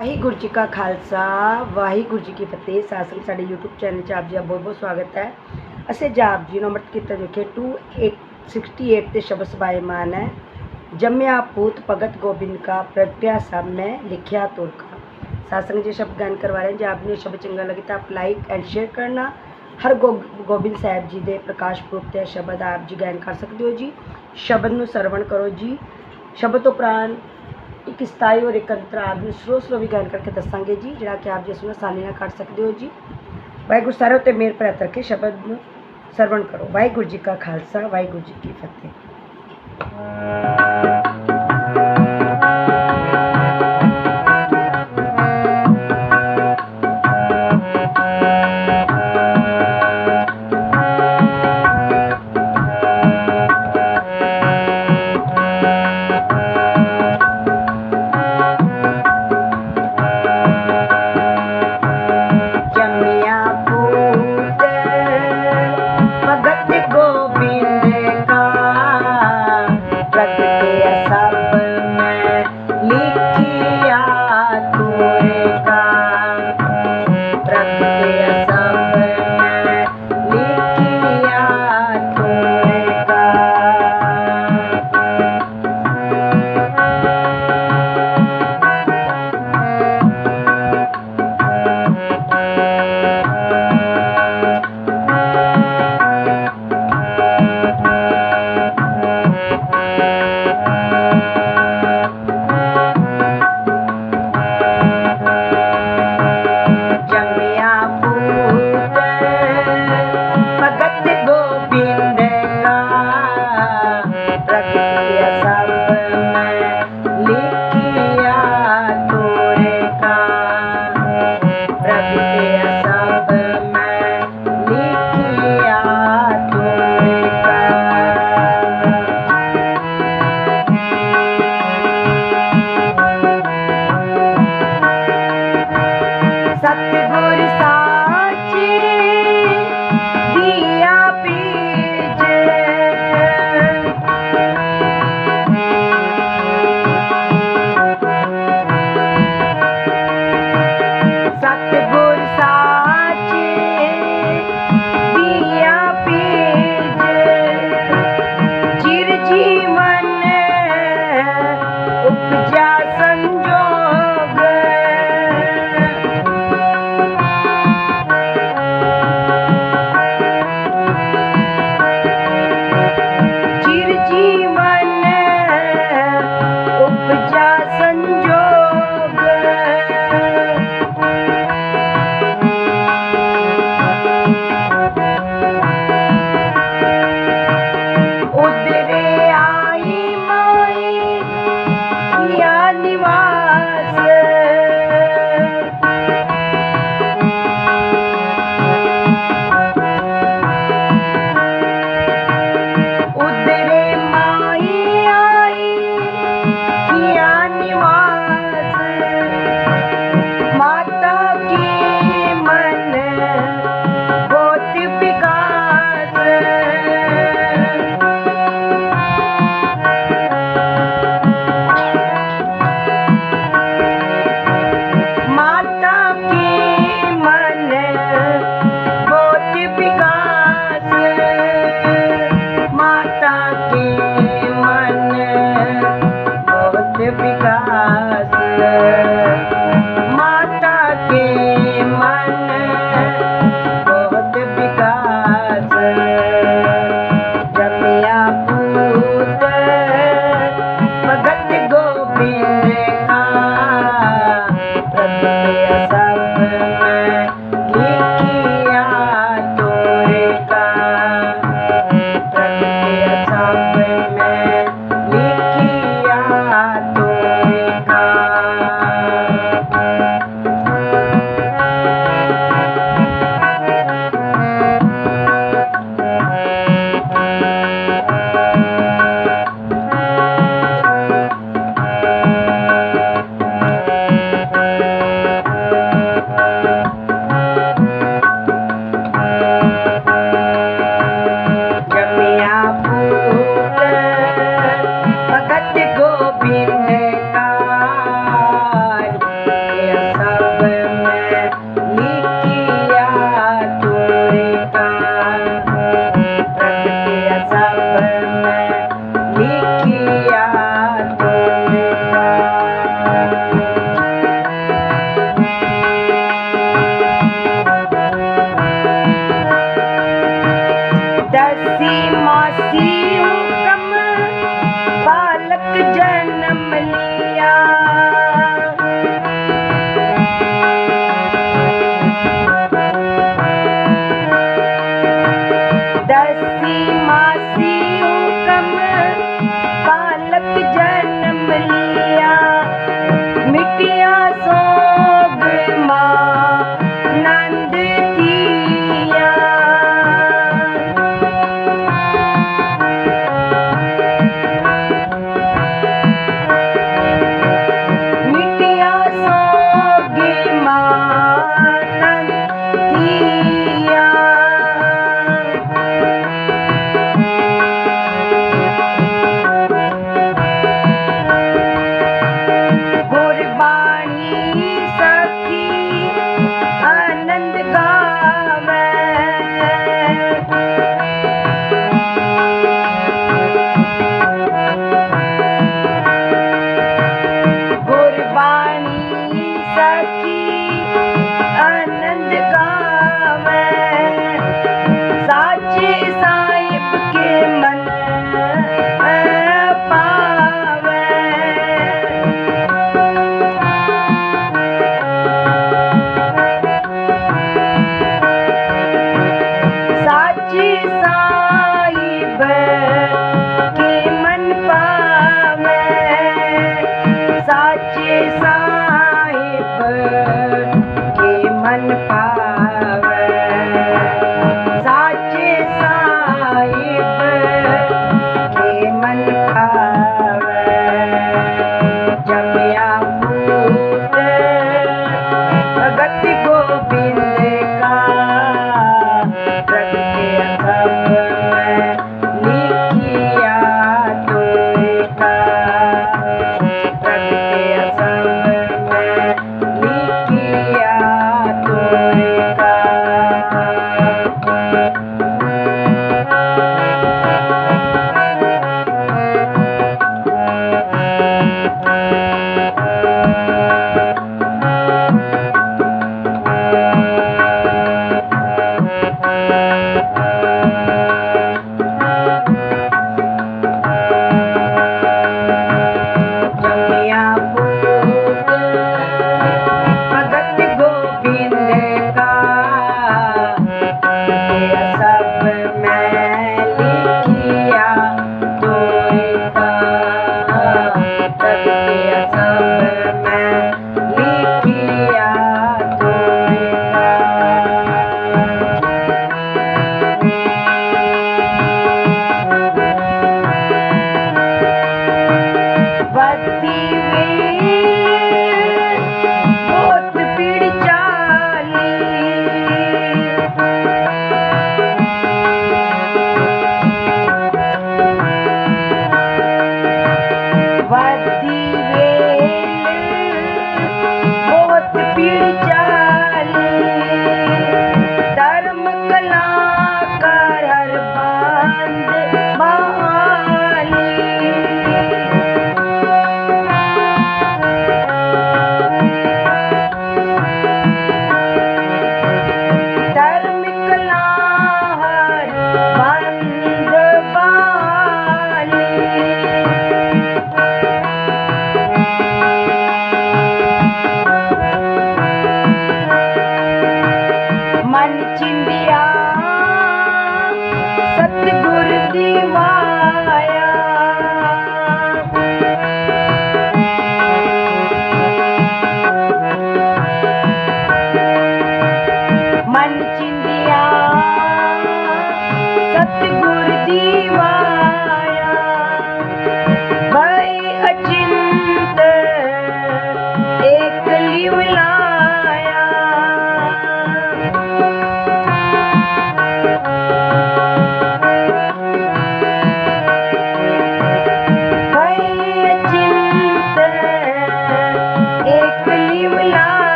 ਵਾਹਿਗੁਰੂ ਜੀ ਕਾ ਖਾਲਸਾ, ਵਾਹਿਗੁਰੂ ਜੀ ਕੀ ਫਤਿਹ। ਸਾਸਰੀ ਸਾਡੇ YouTube ਚੈਨਲ 'ਚ ਆਪ ਜੀ ਦਾ ਬਹੁਤ-ਬਹੁਤ ਸਵਾਗਤ ਹੈ। ਅਸੀਂ ਜਾਪ ਜੀ ਨੂੰ ਅਮਰਤ ਕੀਤਾ ਜੋ ਕਿ 268 ਤੇ ਸ਼ਬਦ ਸਬਾਇਮਾਨ ਹੈ। ਜੰਮਿਆ ਪੂਤ ਭਗਤ ਗੋਬਿੰਦ ਕਾ, ਪ੍ਰਗਟਿਆ ਸਭ ਮੈਂ ਲਿਖਿਆ ਤੁਰਕਾ। ਸਾਸੰਗ ਜੀ ਸ਼ਬਦ ਗਾਨ ਕਰਵਾ ਰਹੇ ਜੇ ਆਪ ਨੂੰ ਸ਼ਬਦ ਚੰਗਾ ਲੱਗੇ ਤਾਂ ਆਪ ਲਾਈਕ ਐਂਡ ਸ਼ੇਅਰ ਕਰਨਾ। ਹਰ ਗੋਬਿੰਦ ਸਾਹਿਬ ਜੀ ਦੇ ਪ੍ਰਕਾਸ਼ ਪੁਰਬ ਤੇ ਸ਼ਬਦ ਆਪ ਜੀ ਗਾਇਨ ਕਰ ਸਕਦੇ ਹੋ ਜੀ। ਸ਼ਬਦ ਨੂੰ ਸਰਵਣ ਕਰੋ ਜੀ। ਸ਼ਬਦ ਤੋਂ ਪ੍ਰਾਨ ਇੱਕ ਸਥਾਈ ਔਰ ਇੱਕ ਅੰਤਰ ਆਪ ਨੂੰ ਸਲੋ ਸਲੋ ਵੀ ਗਾਇਨ ਕਰਕੇ ਦੱਸਾਂਗੇ ਜੀ, ਜਿਹੜਾ ਕਿ ਆਪ ਜੀ ਇਸ ਨੂੰ ਆਸਾਨੀ ਨਾਲ ਕਰ ਸਕਦੇ ਹੋ ਜੀ। ਵਾਹਿਗੁਰੂ ਸਾਰਿਆਂ ਉੱਤੇ ਮੇਰ ਭਰਿਆ ਕਰਕੇ ਸ਼ਬਦ ਨੂੰ ਸਰਵਣ ਕਰੋ। ਵਾਹਿਗੁਰੂ ਜੀ ਕਾ ਖਾਲਸਾ, ਵਾਹਿਗੁਰੂ ਜੀ ਕੀ ਫਤਿਹ। Hare থাকতে গো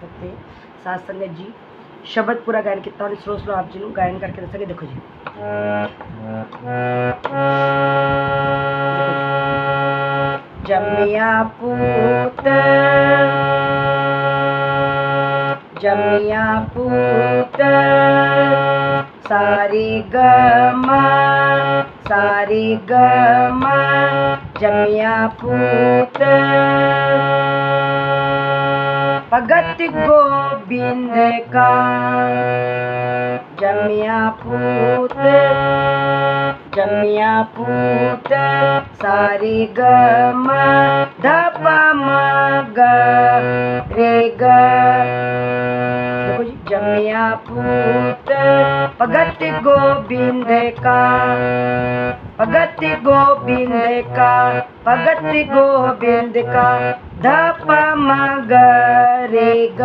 सकते हैं। साथ संगत जी शब्द पूरा गायन कितना और स्लो लो आप जी गायन करके दस देखो जी। जमिया पूत जमिया पूत, सारी गमा सारी गमा जमिया पूत। भगत गोविंद का जमिया पूत जमिया पूत सारी ग म म ग रे ग जमिया पूत भगत गोविंद का भगत गोविंद का, भगत गोविंद का धप मगरे ग।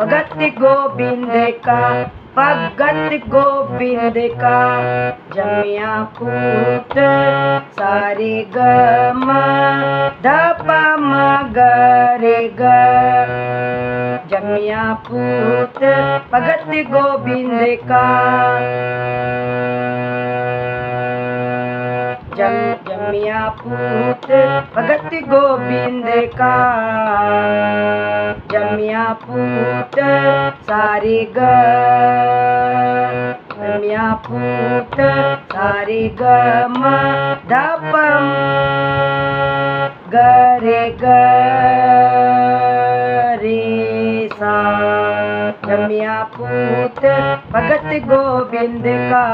भगत गोविंद का, भगत गोविंद का जमिया पूत सारे ग धप मगरे ग। जमिया पूत भगत गोविंद का। जम जमिया पूत, भगत गोविंद का। जमिया पूत, सारे ग। जमिया पूत, सारे ग, म धपम गे सा। रमिया पूत भगत गोविंद का।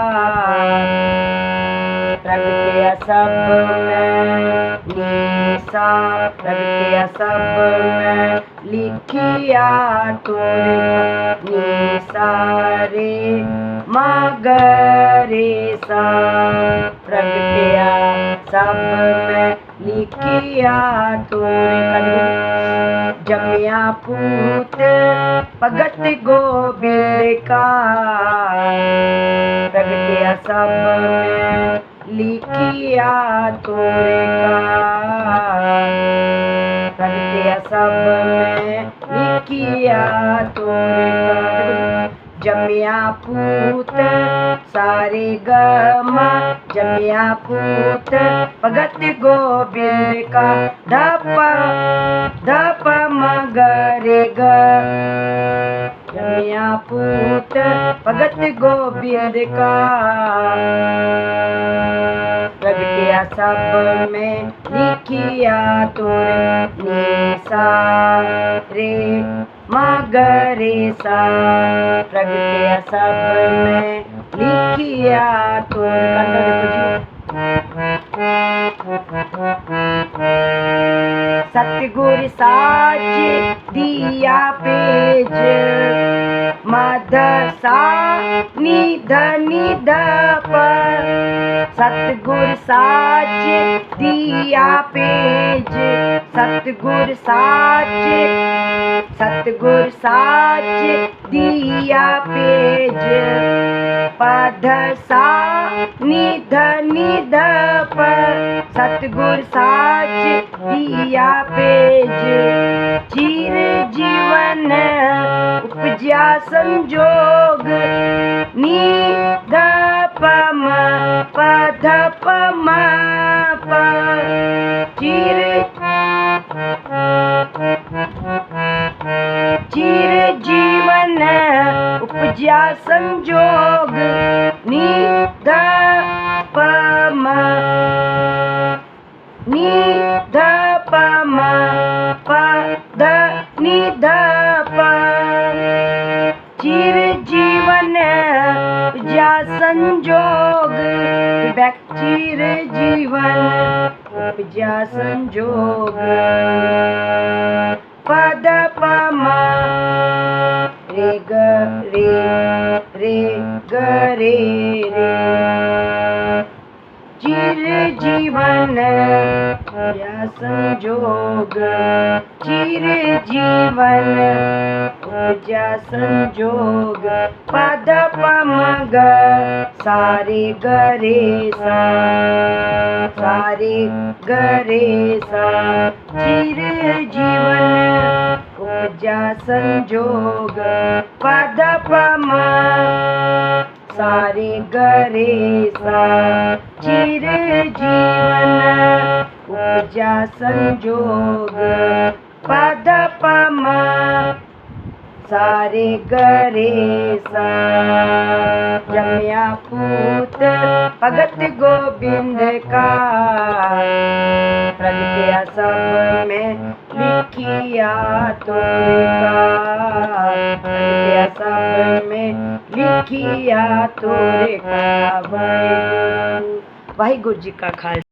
प्रगतिया सब में सा प्रगतिया सब में लिखिया तू सारे मगरे सा। प्रगतिया सब में किया जमिया पूत भगत गोबिंद का प्रगटिया सब में लिखिया तूने का प्रगटिया सब में लिखिया तूने का जमिया पूत, सारे गमा। जमिया पूत, भगत गोविंद का धप धप मगरे ग। जमिया पूत, भगत गोविंद का। प्रगटिया सब में लिखिया तुर निशा रे। मगरे सा प्रगटे सब में लिखिया सतगुर साच दिया पेज मदसा निध निध पर सतगुर साच दिया पेज, सतगुर साच ਸਤਗੁਰ ਸਾਚ ਦੀਆ ਪੇਜ ਪਧ ਸਾ ਨਿਧ ਨਿਧ ਪ ਸਤਗੁਰ ਸਾਚ ਦੀਆ ਪੇਜ ਚੀਰ ਜੀਵਨ ਉਪਜਿਆ ਸੰਜੋਗ ਨਿਧ ਪਮ ਪਧ ਪਮ ਪ ਚੀਰ Thank you. ਚਿਰ ਜੀਵਨ ਉਪਜਿਆ ਸੰਜੋਗ ਨੀ ਧ ਪਮ ਨੀ ਧ ਪਮ ਪ ਧ ਨੀ ਧ ਪ ਚਿਰ ਜੀਵਨ ਉਪਜਿਆ ਸੰਜੋਗ, ਬੈਕ ਚਿਰ ਜੀਵਨ ਉਪਜਿਆ ਸੰਜੋਗ। ਪਦ रे गरे रे रे रे रे रे रे रे। गरे जीवन या संजोग। चिर जीवन पूजा संजोग। पद पम ग सारे गरे सारे गरे सा चिर जीवन पूजा संजोग, पद पमा, सारे गरे सा चिर जीवन ऊर्जा संजोग, पद पमा, सारे गरे जमया पूत, भगत गोविंद का प्रगत्या सब में लिखिया प्रगटिया सब में लिखिया वाहिगुरु वाहिगुरु जी का खालसा।